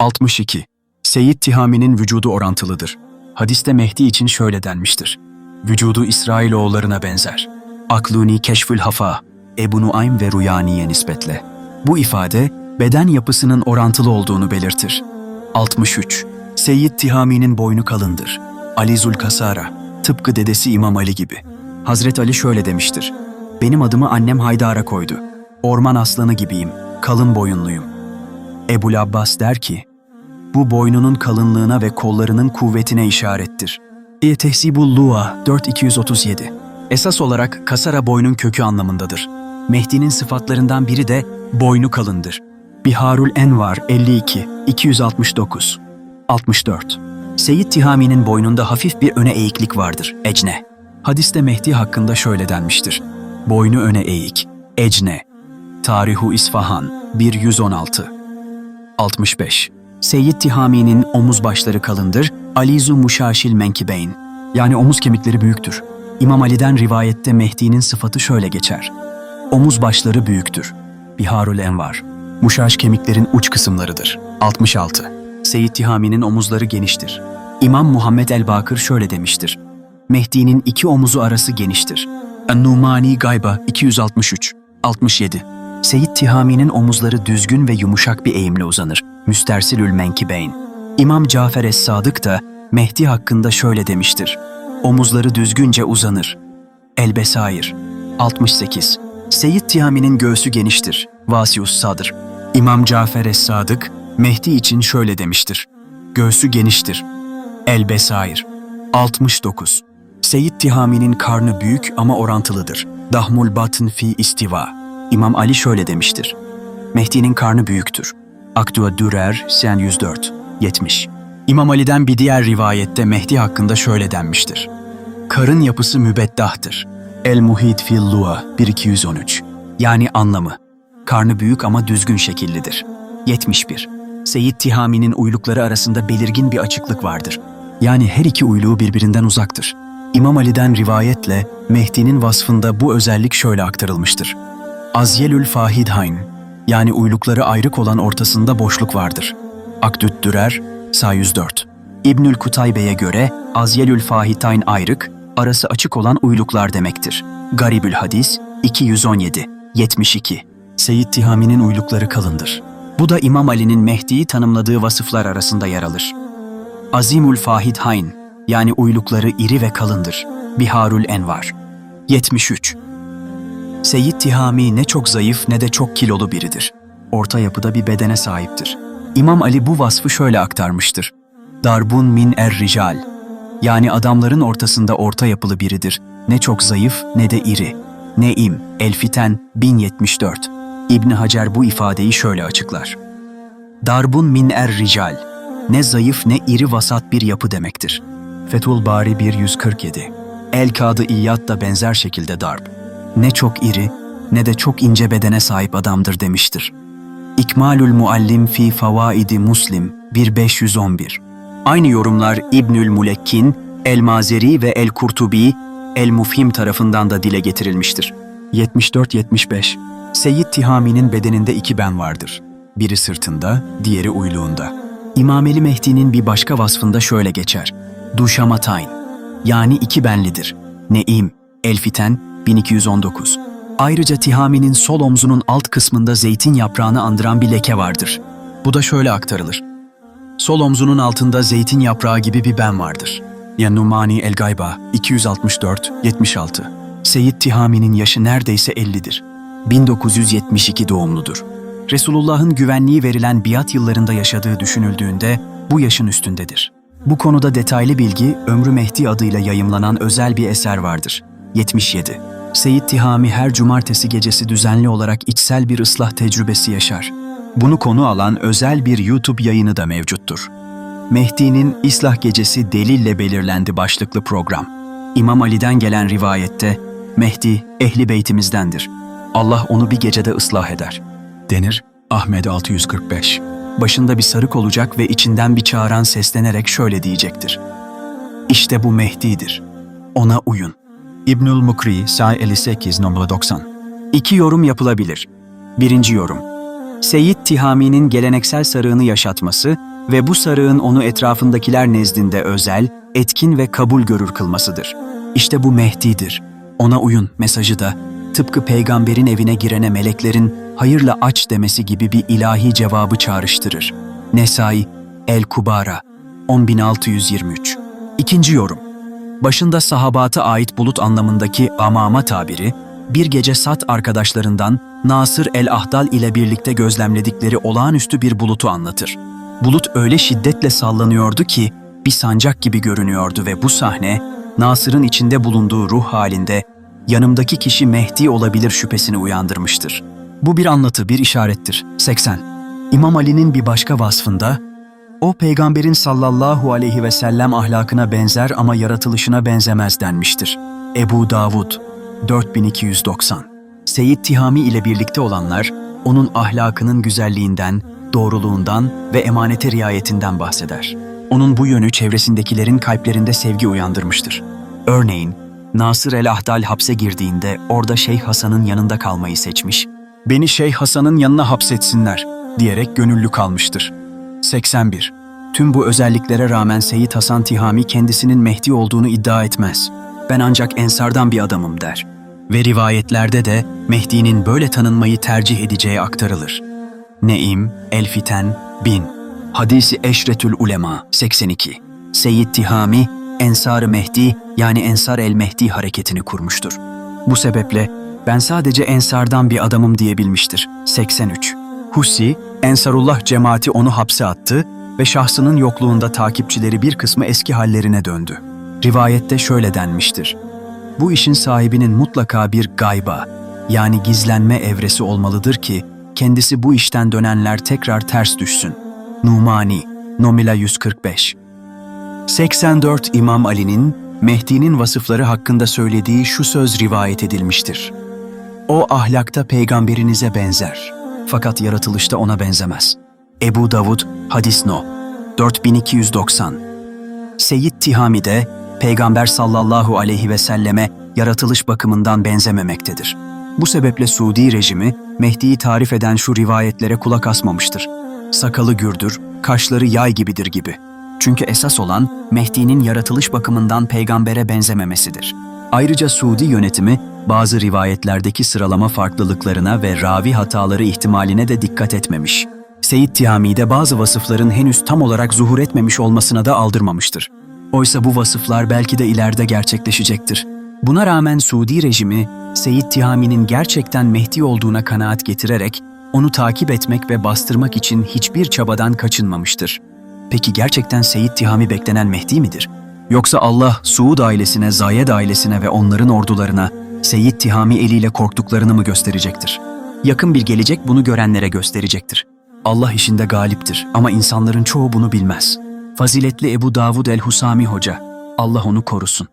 62. Seyyid Tihami'nin vücudu orantılıdır. Hadiste Mehdi için şöyle denmiştir. Vücudu İsrailoğullarına benzer. Akluni keşfül hafa, Ebu Nuaym ve Ruyani'ye nispetle. Bu ifade, beden yapısının orantılı olduğunu belirtir. 63. Seyyid Tihami'nin boynu kalındır. Ali Zulkasara, tıpkı dedesi İmam Ali gibi. Hazret Ali şöyle demiştir. Benim adımı annem Haydar'a koydu. Orman aslanı gibiyim, kalın boyunluyum. Ebul Abbas der ki, bu boynunun kalınlığına ve kollarının kuvvetine işarettir. Tehzibul Lua 4237 Esas olarak kasara boynun kökü anlamındadır. Mehdi'nin sıfatlarından biri de boynu kalındır. Biharul Envar 52 269 64 Seyyid Tihami'nin boynunda hafif bir öne eğiklik vardır, ecne. Hadiste Mehdi hakkında şöyle denmiştir. Boynu öne eğik, ecne. Tarihu İsfahan 1116 65. Seyyid Tihami'nin omuz başları kalındır, Alizu Muşaşil Menkibeyn. Yani omuz kemikleri büyüktür. İmam Ali'den rivayette Mehdi'nin sıfatı şöyle geçer. Omuz başları büyüktür. Biharul Envar. Muşaş kemiklerin uç kısımlarıdır. 66. Seyyid Tihami'nin omuzları geniştir. İmam Muhammed el-Bakır şöyle demiştir. Mehdi'nin iki omuzu arası geniştir. En-Numani Gayba 263 67. Seyyid Tihami'nin omuzları düzgün ve yumuşak bir eğimle uzanır. Müstersilül menkibeyn. İmam Cafer es-Sadık da Mehdi hakkında şöyle demiştir. Omuzları düzgünce uzanır. El-Besair 68. Seyyid Tihami'nin göğsü geniştir. Vasius Sadr. İmam Cafer es-Sadık Mehdi için şöyle demiştir. Göğsü geniştir. El-Besair 69. Seyyid Tihami'nin karnı büyük ama orantılıdır. Dahmul batn fi istiva. İmam Ali şöyle demiştir. Mehdi'nin karnı büyüktür. Aktua Dürer, Sen 104, 70. İmam Ali'den bir diğer rivayette Mehdi hakkında şöyle denmiştir. Karın yapısı mübeddahtır. El Muhit fil Lua 1213. Yani anlamı. Karnı büyük ama düzgün şekillidir. 71. Seyyid Tihami'nin uylukları arasında belirgin bir açıklık vardır. Yani her iki uyluğu birbirinden uzaktır. İmam Ali'den rivayetle Mehdi'nin vasfında bu özellik şöyle aktarılmıştır. Azyelül Fahidhayn yani uylukları ayrık olan ortasında boşluk vardır. Akdüt Dürer, Sa 104. İbnül Kutaybe'ye göre Azyelül Fahitayn ayrık, arası açık olan uyluklar demektir. Garibül Hadis 217 72. Seyyid Tihami'nin uylukları kalındır. Bu da İmam Ali'nin Mehdi'yi tanımladığı vasıflar arasında yer alır. Azimül Fahidhayn yani uylukları iri ve kalındır. Biharul Envar 73. Seyyid Tihami ne çok zayıf ne de çok kilolu biridir. Orta yapıda bir bedene sahiptir. İmam Ali bu vasfı şöyle aktarmıştır. Darbun min er rical. Yani adamların ortasında orta yapılı biridir. Ne çok zayıf ne de iri. Neim, Elfiten 1074. İbni Hacer bu ifadeyi şöyle açıklar. Darbun min er rical. Ne zayıf ne iri vasat bir yapı demektir. Fethul Bari 147. El Kadı İyyad da benzer şekilde darb ne çok iri ne de çok ince bedene sahip adamdır demiştir. İkmalül Muallim fi Favaidi Muslim 1511. Aynı yorumlar İbnül Mulekkin, El Mazeri ve El Kurtubi, El Mufhim tarafından da dile getirilmiştir. 74-75 Seyyid Tihami'nin bedeninde iki ben vardır. Biri sırtında, diğeri uyluğunda. İmameli Mehdi'nin bir başka vasfında şöyle geçer. Duşamatayn, yani iki benlidir. Neim, Elfiten, 1219. Ayrıca Tihami'nin sol omzunun alt kısmında zeytin yaprağını andıran bir leke vardır. Bu da şöyle aktarılır. Sol omzunun altında zeytin yaprağı gibi bir ben vardır. Yannumani El Gayba 264-76. Seyyid Tihami'nin yaşı neredeyse 50'dir. 1972 doğumludur. Resulullah'ın güvenliği verilen biat yıllarında yaşadığı düşünüldüğünde bu yaşın üstündedir. Bu konuda detaylı bilgi Ömrü Mehdi adıyla yayımlanan özel bir eser vardır. 77. Seyyid Tihami her cumartesi gecesi düzenli olarak içsel bir ıslah tecrübesi yaşar. Bunu konu alan özel bir YouTube yayını da mevcuttur. Mehdi'nin İslah Gecesi delille belirlendi başlıklı program. İmam Ali'den gelen rivayette Mehdi ehli beytimizdendir. Allah onu bir gecede ıslah eder. Denir Ahmed 645. Başında bir sarık olacak ve içinden bir çağıran seslenerek şöyle diyecektir. İşte bu Mehdi'dir. Ona uyun. İbnül Mukri, Say 58, numara 90. İki yorum yapılabilir. Birinci yorum. Seyyid Tihami'nin geleneksel sarığını yaşatması ve bu sarığın onu etrafındakiler nezdinde özel, etkin ve kabul görür kılmasıdır. İşte bu Mehdi'dir. Ona uyun mesajı da tıpkı peygamberin evine girene meleklerin hayırla aç demesi gibi bir ilahi cevabı çağrıştırır. Nesai, El Kubara, 10623. İkinci yorum. Başında sahabata ait bulut anlamındaki amama tabiri, bir gece Sat arkadaşlarından Nasır el-Ahdal ile birlikte gözlemledikleri olağanüstü bir bulutu anlatır. Bulut öyle şiddetle sallanıyordu ki bir sancak gibi görünüyordu ve bu sahne Nasır'ın içinde bulunduğu ruh halinde yanımdaki kişi Mehdi olabilir şüphesini uyandırmıştır. Bu bir anlatı, bir işarettir. 80. İmam Ali'nin bir başka vasfında o peygamberin sallallahu aleyhi ve sellem ahlakına benzer ama yaratılışına benzemez denmiştir. Ebu Davud 4290 Seyyid Tihami ile birlikte olanlar onun ahlakının güzelliğinden, doğruluğundan ve emanete riayetinden bahseder. Onun bu yönü çevresindekilerin kalplerinde sevgi uyandırmıştır. Örneğin Nasır el-Ahdal hapse girdiğinde orada Şeyh Hasan'ın yanında kalmayı seçmiş, beni Şeyh Hasan'ın yanına hapsetsinler diyerek gönüllü kalmıştır. 81. Tüm bu özelliklere rağmen Seyyid Hasan Tihami kendisinin Mehdi olduğunu iddia etmez. Ben ancak ensardan bir adamım der. Ve rivayetlerde de Mehdi'nin böyle tanınmayı tercih edeceği aktarılır. Neim, Elfiten, 1000. Hadisi Eşretül Ulema 82. Seyyid Tihami, Ensar-ı Mehdi yani Ensar el Mehdi hareketini kurmuştur. Bu sebeple ben sadece Ensardan bir adamım diyebilmiştir. 83. Husi, Ensarullah cemaati onu hapse attı ve şahsının yokluğunda takipçileri bir kısmı eski hallerine döndü. Rivayette şöyle denmiştir. Bu işin sahibinin mutlaka bir gayba, yani gizlenme evresi olmalıdır ki, kendisi bu işten dönenler tekrar ters düşsün. Numani, Nomila 145 84 İmam Ali'nin, Mehdi'nin vasıfları hakkında söylediği şu söz rivayet edilmiştir. O ahlakta peygamberinize benzer, fakat yaratılışta ona benzemez. Ebu Davud, Hadis No, 4290 Seyyid Tihami de, Peygamber sallallahu aleyhi ve selleme yaratılış bakımından benzememektedir. Bu sebeple Suudi rejimi, Mehdi'yi tarif eden şu rivayetlere kulak asmamıştır. Sakalı gürdür, kaşları yay gibidir gibi. Çünkü esas olan Mehdi'nin yaratılış bakımından peygambere benzememesidir. Ayrıca Suudi yönetimi bazı rivayetlerdeki sıralama farklılıklarına ve ravi hataları ihtimaline de dikkat etmemiş. Seyyid Tihami'de bazı vasıfların henüz tam olarak zuhur etmemiş olmasına da aldırmamıştır. Oysa bu vasıflar belki de ileride gerçekleşecektir. Buna rağmen Suudi rejimi, Seyyid Tihami'nin gerçekten Mehdi olduğuna kanaat getirerek, onu takip etmek ve bastırmak için hiçbir çabadan kaçınmamıştır. Peki gerçekten Seyyid Tihami beklenen Mehdi midir? Yoksa Allah Suud ailesine, Zayed ailesine ve onların ordularına Seyyid Tihami eliyle korktuklarını mı gösterecektir? Yakın bir gelecek bunu görenlere gösterecektir. Allah işinde galiptir ama insanların çoğu bunu bilmez. Faziletli Ebu Davud el-Husami Hoca, Allah onu korusun.